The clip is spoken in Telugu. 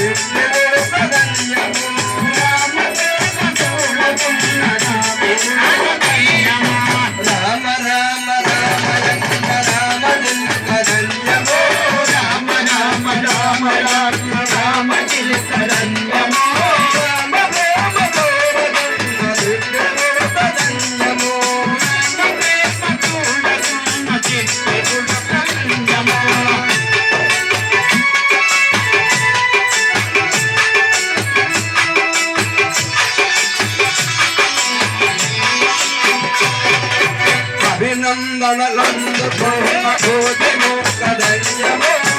Yeah. నందన నంద భోజ మోక ధన్యమో